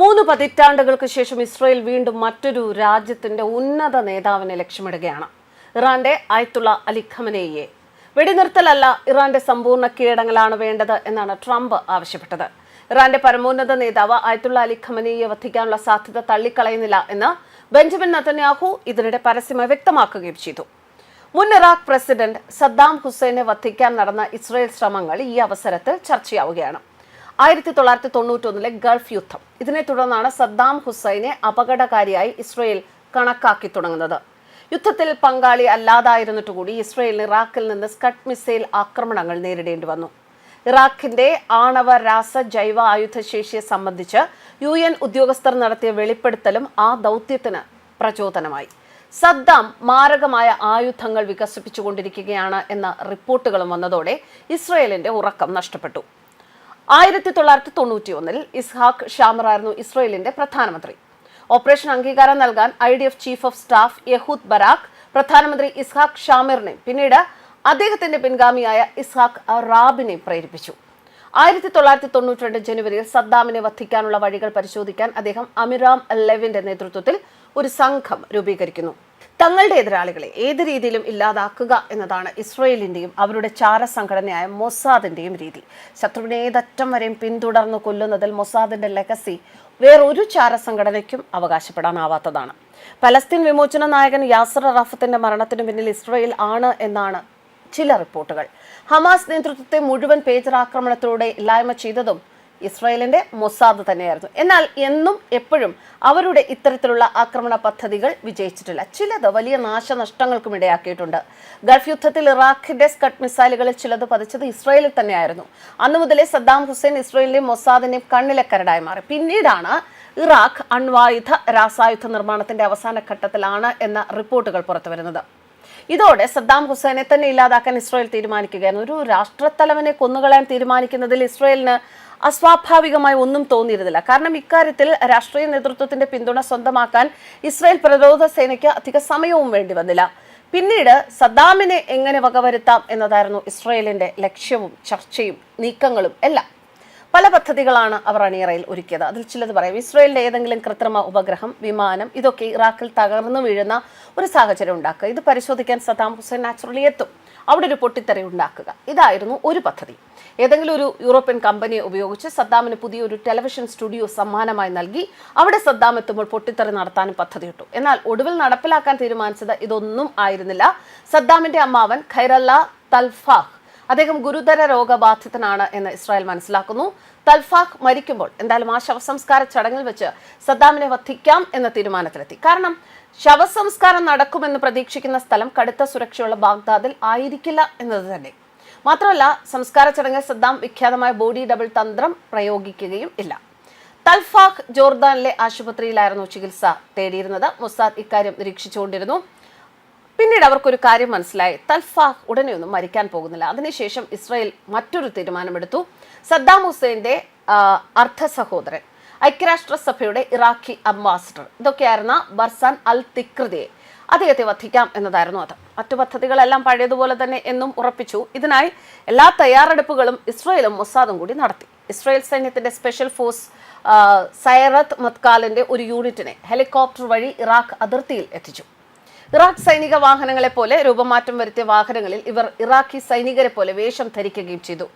മൂന്ന് പതിറ്റാണ്ടുകൾക്ക് ശേഷം ഇസ്രയേൽ വീണ്ടും മറ്റൊരു രാജ്യത്തിന്റെ ഉന്നത നേതാവിനെ ലക്ഷ്യമിടുകയാണ്. ഇറാന്റെ ആയത്തുള്ള അലി ഖമനേയെ. വെടിനിർത്തലല്ല ഇറാന്റെ സമ്പൂർണ കീഴടങ്ങലാണ് വേണ്ടത് എന്നാണ് ട്രംപ് ആവശ്യപ്പെട്ടത്. ഇറാന്റെ പരമോന്നത നേതാവ് ആയത്തുള്ള അലി ഖമനേയെ വധിക്കാനുള്ള സാധ്യത തള്ളിക്കളയുന്നില്ല എന്ന് ബെഞ്ചമിൻ നത്തന്യാഹു ഇതിനിടെ പരസ്യമായി വ്യക്തമാക്കുകയും ചെയ്തു. മുൻ ഇറാഖ് പ്രസിഡന്റ് സദ്ദാം ഹുസൈനെ വധിക്കാൻ നടന്ന ഇസ്രയേൽ ശ്രമങ്ങൾ ഈ അവസരത്തിൽ ചർച്ചയാവുകയാണ്. ആയിരത്തി തൊള്ളായിരത്തി തൊണ്ണൂറ്റൊന്നിലെ ഗൾഫ് യുദ്ധം. ഇതിനെ തുടർന്നാണ് സദ്ദാം ഹുസൈനെ അപകടകാരിയായി ഇസ്രയേൽ കണക്കാക്കി തുടങ്ങുന്നത്. യുദ്ധത്തിൽ പങ്കാളി അല്ലാതായിരുന്നിട്ട് കൂടി ഇസ്രയേലിന് ഇറാഖിൽ നിന്ന് സ്കട്ട് മിസൈൽ ആക്രമണങ്ങൾ നേരിടേണ്ടി വന്നു. ഇറാഖിന്റെ ആണവ രാസ ജൈവ ആയുധശേഷിയെ സംബന്ധിച്ച് യു എൻ ഉദ്യോഗസ്ഥർ നടത്തിയ വെളിപ്പെടുത്തലും ആ ദൗത്യത്തിന് പ്രചോദനമായി. സദ്ദാം മാരകമായ ആയുധങ്ങൾ വികസിപ്പിച്ചുകൊണ്ടിരിക്കുകയാണ് എന്ന റിപ്പോർട്ടുകളും വന്നതോടെ ഇസ്രയേലിന്റെ ഉറക്കം നഷ്ടപ്പെട്ടു. ആയിരത്തി തൊള്ളായിരത്തി തൊണ്ണൂറ്റി ഒന്നിൽ ഇസ്ഹാഖ് ഷാമറായിരുന്നു ഇസ്രയേലിന്റെ പ്രധാനമന്ത്രി. ഓപ്പറേഷൻ അംഗീകാരം നൽകാൻ I D F chief of staff Ehud Barak പ്രധാനമന്ത്രി ഇസ്ഹാഖ് ഷാമിറിനെ പിന്നീട് അദ്ദേഹത്തിന്റെ പിൻഗാമിയായ ഇസ്ഹാഖ് റാബിനെ പ്രേരിപ്പിച്ചു. ആയിരത്തി തൊള്ളായിരത്തി തൊണ്ണൂറ്റി രണ്ട് ജനുവരിയിൽ സദ്ദാമിനെ വധിക്കാനുള്ള വഴികൾ പരിശോധിക്കാൻ അദ്ദേഹം അമിറാം ലെവിന്റെ നേതൃത്വത്തിൽ ഒരു സംഘം രൂപീകരിക്കുന്നു. തങ്ങളുടെ എതിരാളികളെ ഏത് രീതിയിലും ഇല്ലാതാക്കുക എന്നതാണ് ഇസ്രയേലിന്റെയും അവരുടെ ചാര സംഘടനയായ മൊസാദിന്റെയും രീതി. ശത്രുവിനെ ഏതറ്റം വരെയും പിന്തുടർന്ന് കൊല്ലുന്നതിൽ മൊസാദിന്റെ ലെഗസി വേറൊരു ചാര സംഘടനയ്ക്കും അവകാശപ്പെടാനാവാത്തതാണ്. പലസ്തീൻ വിമോചന നായകൻ യാസർ റഫത്തിന്റെ മരണത്തിന് പിന്നിൽ ഇസ്രയേൽ ആണ് എന്നാണ് ചില റിപ്പോർട്ടുകൾ. ഹമാസ് നേതൃത്വത്തെ മുഴുവൻ പേജർ ആക്രമണത്തിലൂടെ ഇല്ലായ്മ ചെയ്തതും ഇസ്രായേലിന്റെ മൊസാദ് തന്നെയായിരുന്നു. എന്നാൽ എന്നും എപ്പോഴും അവരുടെ ഇത്തരത്തിലുള്ള ആക്രമണ പദ്ധതികൾ വിജയിച്ചിട്ടില്ല. ചിലത് വലിയ നാശനഷ്ടങ്ങൾക്കും ഇടയാക്കിയിട്ടുണ്ട്. ഗൾഫ് യുദ്ധത്തിൽ ഇറാഖിന്റെ സ്കട്ട് മിസൈലുകളിൽ ചിലത് പതിച്ചത് ഇസ്രായേലിൽ തന്നെയായിരുന്നു. അന്നു മുതലേ സദ്ദാം ഹുസൈൻ ഇസ്രായേലിന്റെയും മൊസാദിന്റെയും കണ്ണിലെ കരടായി മാറി. പിന്നീടാണ് ഇറാഖ് അണ്വായുധ രാസായുധ നിർമ്മാണത്തിന്റെ അവസാന ഘട്ടത്തിലാണ് എന്ന റിപ്പോർട്ടുകൾ പുറത്തുവരുന്നത്. ഇതോടെ സദ്ദാം ഹുസൈനെ തന്നെ ഇല്ലാതാക്കാൻ ഇസ്രായേൽ തീരുമാനിക്കുകയായിരുന്നു. ഒരു രാഷ്ട്രത്തലവനെ കൊന്നുകളയാൻ തീരുമാനിക്കുന്നതിൽ ഇസ്രായേലിന് അസ്വാഭാവികമായി ഒന്നും തോന്നിയിരുന്നില്ല. കാരണം ഇക്കാര്യത്തിൽ രാഷ്ട്രീയ നേതൃത്വത്തിന്റെ പിന്തുണ സ്വന്തമാക്കാൻ ഇസ്രായേൽ പ്രതിരോധ സേനയ്ക്ക് അധിക സമയവും വേണ്ടി വന്നില്ല. പിന്നീട് സദ്ദാമിനെ എങ്ങനെ വകവരുത്താം എന്നതായിരുന്നു ഇസ്രായേലിന്റെ ലക്ഷ്യവും ചർച്ചയും നീക്കങ്ങളും എല്ലാം. പല പദ്ധതികളാണ് അവർ അണിയറയിൽ ഒരുക്കിയത്. അതിൽ ചിലത് പറയാം. ഇസ്രയേലിന്റെ ഏതെങ്കിലും കൃത്രിമ ഉപഗ്രഹം വിമാനം ഇതൊക്കെ ഇറാഖിൽ തകർന്നു വീഴുന്ന ഒരു സാഹചര്യം ഉണ്ടാക്കുക. ഇത് പരിശോധിക്കാൻ സദ്ദാം ഹുസൈൻ നാച്ചുറലി എത്തും. അവിടെ ഒരു പൊട്ടിത്തെറി ഉണ്ടാക്കുക. ഇതായിരുന്നു ഒരു പദ്ധതി. ഏതെങ്കിലും ഒരു യൂറോപ്യൻ കമ്പനിയെ ഉപയോഗിച്ച് സദ്ദാമിന് പുതിയൊരു ടെലിവിഷൻ സ്റ്റുഡിയോ സമ്മാനമായി നൽകി അവിടെ സദ്ദാം എത്തുമ്പോൾ പൊട്ടിത്തെറി നടത്താനും പദ്ധതിയിട്ടു. എന്നാൽ ഒടുവിൽ നടപ്പിലാക്കാൻ തീരുമാനിച്ചത് ഇതൊന്നും ആയിരുന്നില്ല. സദ്ദാമിന്റെ അമ്മാവൻ ഖൈറല്ല തൽഫാഹ് അദ്ദേഹം ഗുരുതര രോഗബാധിതനാണ് എന്ന് ഇസ്രായേൽ മനസ്സിലാക്കുന്നു. തൽഫാഖ് മരിക്കുമ്പോൾ എന്തായാലും ആ ശവസംസ്കാര ചടങ്ങിൽ വെച്ച് സദ്ദാമിനെ വധിക്കാം എന്ന തീരുമാനത്തിലെത്തി. കാരണം ശവസംസ്കാരം നടക്കുമെന്ന് പ്രതീക്ഷിക്കുന്ന സ്ഥലം കടുത്ത സുരക്ഷയുള്ള ബാഗ്ദാദിൽ ആയിരിക്കില്ല എന്നത് തന്നെ. മാത്രമല്ല സംസ്കാര ചടങ്ങിൽ സദ്ദാം വിഖ്യാതമായ ബോഡി ഡബിൾ തന്ത്രം പ്രയോഗിക്കുകയും ഇല്ല. തൽഫാഖ് ജോർദാനിലെ ആശുപത്രിയിലായിരുന്നു ചികിത്സ തേടിയിരുന്നത്. മൊസാദ് ഇക്കാര്യം നിരീക്ഷിച്ചുകൊണ്ടിരുന്നു. പിന്നീട് അവർക്കൊരു കാര്യം മനസ്സിലായി. തൽഫാഹ് ഉടനെയൊന്നും മരിക്കാൻ പോകുന്നില്ല. അതിനുശേഷം ഇസ്രായേൽ മറ്റൊരു തീരുമാനമെടുത്തു. സദ്ദാം ഹുസൈന്റെ ആ, അർദ്ധ സഹോദരൻ. ഐക്യരാഷ്ട്രസഭയുടെ ഇറാഖി അംബാസിഡർ. ഇതൊക്കെയായിരുന്ന ബർസാൻ അൽ തിക്രിതയെ അദ്ദേഹത്തെ വധിക്കാം എന്നതായിരുന്നു അത്. മറ്റു പദ്ധതികളെല്ലാം പഴയതുപോലെ തന്നെ എന്നും ഉറപ്പിച്ചു. ഇതിനായി എല്ലാ തയ്യാറെടുപ്പുകളും ഇസ്രായേലും മൊസാദും കൂടി നടത്തി. ഇസ്രായേൽ സൈന്യത്തിന്റെ സ്പെഷ്യൽ ഫോഴ്സ് സൈറത്ത് മത്കാലിന്റെ ഒരു യൂണിറ്റിനെ ഹെലികോപ്റ്റർ വഴി ഇറാഖ് അതിർത്തിയിൽ എത്തിച്ചു. ഇറാഖ് സൈനിക വാഹനങ്ങളെ പോലെ രൂപമാറ്റം വരുത്തിയ വാഹനങ്ങളിൽ ഇവർ ഇറാഖി സൈനികരെ പോലെ വേഷം ധരിക്കുകയും ചെയ്തു.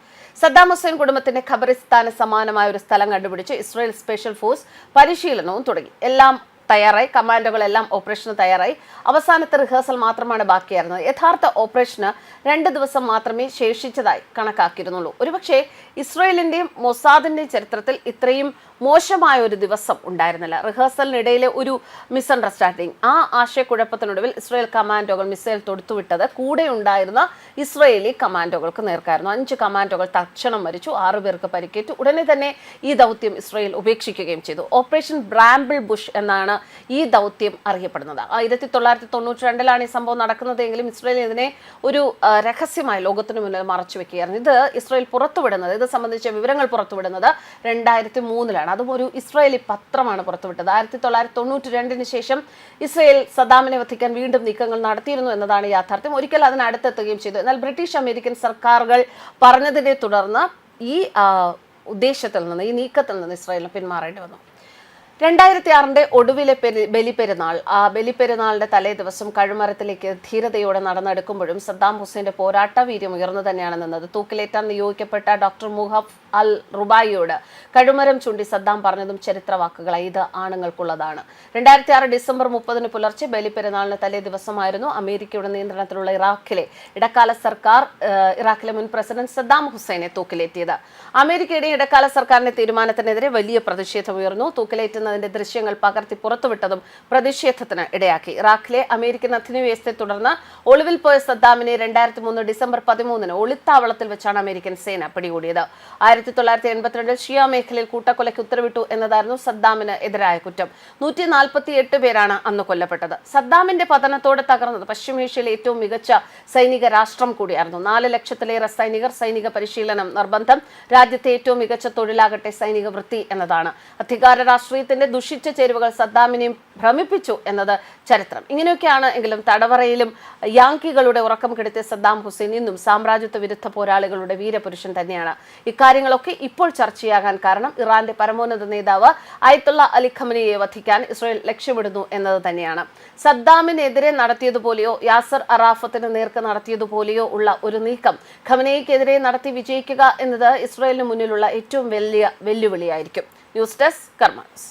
സദ്ദാം ഹുസൈൻ കുടുംബത്തിന്റെ ഖബറിസ്ഥാന സമാനമായ ഒരു സ്ഥലം കണ്ടുപിടിച്ച് ഇസ്രായേൽ സ്പെഷ്യൽ ഫോഴ്സ് പരിശീലനവും തുടങ്ങി. എല്ലാം തയ്യാറായി. കമാൻഡോകളെല്ലാം ഓപ്പറേഷന് തയ്യാറായി. അവസാനത്തെ റിഹേഴ്സൽ മാത്രമാണ് ബാക്കിയായിരുന്നത്. യഥാർത്ഥ ഓപ്പറേഷന് രണ്ട് ദിവസം മാത്രമേ ശേഷിച്ചതായി കണക്കാക്കിയിരുന്നുള്ളൂ. ഒരുപക്ഷെ ഇസ്രയേലിന്റെയും മൊസാദിന്റെയും ചരിത്രത്തിൽ ഇത്രയും മോശമായ ഒരു ദിവസം ഉണ്ടായിരുന്നില്ല. റിഹേഴ്സലിനിടയിലെ ഒരു മിസ്അണ്ടർസ്റ്റാൻഡിംഗ് ആ ആശയക്കുഴപ്പത്തിനൊടുവിൽ ഇസ്രയേൽ കമാൻഡോകൾ മിസൈൽ തൊടുത്തുവിട്ടത് കൂടെ ഉണ്ടായിരുന്ന ഇസ്രയേലി കമാൻഡോകൾക്ക് നേർക്കായിരുന്നു. അഞ്ച് കമാൻഡോകൾ തക്ഷണം മരിച്ചു. ആറുപേർക്ക് പരിക്കേറ്റു. ഉടനെ തന്നെ ഈ ദൗത്യം ഇസ്രയേൽ ഉപേക്ഷിക്കുകയും ചെയ്തു. ഓപ്പറേഷൻ ബ്രാംബിൾ ബുഷ് എന്നാണ് ഈ ദൗത്യം അറിയപ്പെടുന്നത്. ആയിരത്തി തൊള്ളായിരത്തി തൊണ്ണൂറ്റി രണ്ടിലാണ് ഈ സംഭവം നടക്കുന്നതെങ്കിലും ഇസ്രയേൽ ഇതിനെ ഒരു രഹസ്യമായി ലോകത്തിന് മുന്നിൽ മറച്ചു വെക്കുകയായിരുന്നു. ഇത് ഇസ്രയേൽ പുറത്തുവിടുന്നത് ഇത് സംബന്ധിച്ച വിവരങ്ങൾ പുറത്തുവിടുന്നത് രണ്ടായിരത്തി മൂന്നിലാണ് അതും ഒരു ഇസ്രയേലി പത്രമാണ് പുറത്തുവിട്ടത്. ആയിരത്തി തൊള്ളായിരത്തി തൊണ്ണൂറ്റി രണ്ടിന് ശേഷം ഇസ്രയേൽ സദാമിനെ വധിക്കാൻ വീണ്ടും നീക്കങ്ങൾ നടത്തിയിരുന്നു എന്നതാണ് യാഥാർത്ഥ്യം. ഒരിക്കൽ അതിനടുത്തെത്തുകയും ചെയ്തു. എന്നാൽ ബ്രിട്ടീഷ് അമേരിക്കൻ സർക്കാരുകൾ പറഞ്ഞതിനെ തുടർന്ന് ഈ ഉദ്ദേശത്തിൽ നിന്ന് ഈ നീക്കത്തിൽ നിന്ന് ഇസ്രായേലിന് പിന്മാറേണ്ടി വന്നു. രണ്ടായിരത്തി ആറിന്റെ ഒടുവിലെ ബലിപെരുന്നാൾ. ബലിപ്പെരുന്നാൾ ആ ബലിപ്പെരുന്നാളിന്റെ തലേ ദിവസം കഴുമരത്തിലേക്ക് ധീരതയോടെ നടന്നെടുക്കുമ്പോഴും സദ്ദാം ഹുസൈന്റെ പോരാട്ട വീര്യം ഉയർന്നു തന്നെയാണ് നിന്നത്. തൂക്കിലേറ്റാൻ നിയോഗിക്കപ്പെട്ട ഡോക്ടർ മുഹഫ് അൽ റുബായിയോട് കഴുമരം ചൂണ്ടി സദ്ദാം പറഞ്ഞതും ചരിത്രവാക്കുകളായി ഇത് ആണുങ്ങൾക്കുള്ളതാണ്. രണ്ടായിരത്തി ആറ് ഡിസംബർ മുപ്പതിന് പുലർച്ചെ ബലിപ്പെരുന്നാളിന് തലേ ദിവസമായിരുന്നു അമേരിക്കയുടെ നിയന്ത്രണത്തിലുള്ള ഇറാഖിലെ ഇടക്കാല സർക്കാർ ഇറാഖിലെ മുൻ പ്രസിഡന്റ് സദ്ദാം ഹുസൈനെ തൂക്കിലേറ്റിയത്. അമേരിക്കയുടെ ഇടക്കാല സർക്കാരിന്റെ തീരുമാനത്തിനെതിരെ വലിയ പ്രതിഷേധം ഉയർന്നു. പ്രതിഷേധമുയർന്നു തൂക്കിലേറ്റുന്നതിന്റെ ദൃശ്യങ്ങൾ പകർത്തി പുറത്തുവിട്ടതും പ്രതിഷേധത്തിന് ഇടയാക്കി. ഇറാഖിലെ അമേരിക്കൻ അധിനിവേശത്തെ തുടർന്ന് ഒളിവിൽ പോയ സദ്ദാമിനെ രണ്ടായിരത്തി മൂന്ന് ഡിസംബർ പതിമൂന്നിന് ഒളിത്താവളത്തിൽ വെച്ചാണ് അമേരിക്കൻ സേന പിടികൂടിയത്. ആയിരത്തി തൊള്ളായിരത്തി എൺപത്തിരണ്ടിൽ ഷിയ മേഖലയിൽ കൂട്ടക്കൊലയ്ക്ക് ഉത്തരവിട്ടു എന്നതായിരുന്നു സദ്ദാമിന് എതിരായ കുറ്റം. നൂറ്റി നാൽപ്പത്തി എട്ട് പേരാണ് അന്ന് കൊല്ലപ്പെട്ടത്. സദ്ദാമിന്റെ പതനത്തോടെ തകർന്നത് പശ്ചിമേഷ്യയിലെ ഏറ്റവും മികച്ച സൈനിക രാഷ്ട്രം കൂടിയായിരുന്നു. നാല് ലക്ഷത്തിലേറെ സൈനികർ സൈനിക പരിശീലനം നിർബന്ധം. രാജ്യത്തെ ഏറ്റവും മികച്ച തൊഴിലാകട്ടെ സൈനിക വൃത്തി എന്നതാണ്. അധികാര രാഷ്ട്രീയത്തിന്റെ ദുഷിച്ച ചേരുവകൾ സദ്ദാമിനെയും ഭ്രമിപ്പിച്ചു എന്നത് ചരിത്രം. ഇങ്ങനെയൊക്കെയാണ് എങ്കിലും തടവറയിലും യാങ്കികളുടെ ഉറക്കം കെടുത്തിയ സദ്ദാം ഹുസൈൻ ഇന്നും സാമ്രാജ്യത്വ വിരുദ്ധ പോരാളികളുടെ വീരപുരുഷൻ തന്നെയാണ്. ഇക്കാര്യങ്ങളൊക്കെ ഇപ്പോൾ ചർച്ചയാകാൻ കാരണം ഇറാന്റെ പരമോന്നത നേതാവ് അയത്തുള്ള അലി ഖമനിയെ വധിക്കാൻ ഇസ്രായേൽ ലക്ഷ്യമിടുന്നു എന്നത് തന്നെയാണ്. സദ്ദാമിനെതിരെ നടത്തിയതുപോലെയോ യാസർ അറാഫത്തിന് നേർക്ക് നടത്തിയതുപോലെയോ ഉള്ള ഒരു നീക്കം ഖമനയ്ക്കെതിരെ നടത്തി വിജയിക്കുക എന്നത് ഇസ്രായേലിന് മുന്നിലുള്ള ഏറ്റവും വലിയ വെല്ലുവിളിയായിരിക്കും. News desk കർമാൻസ്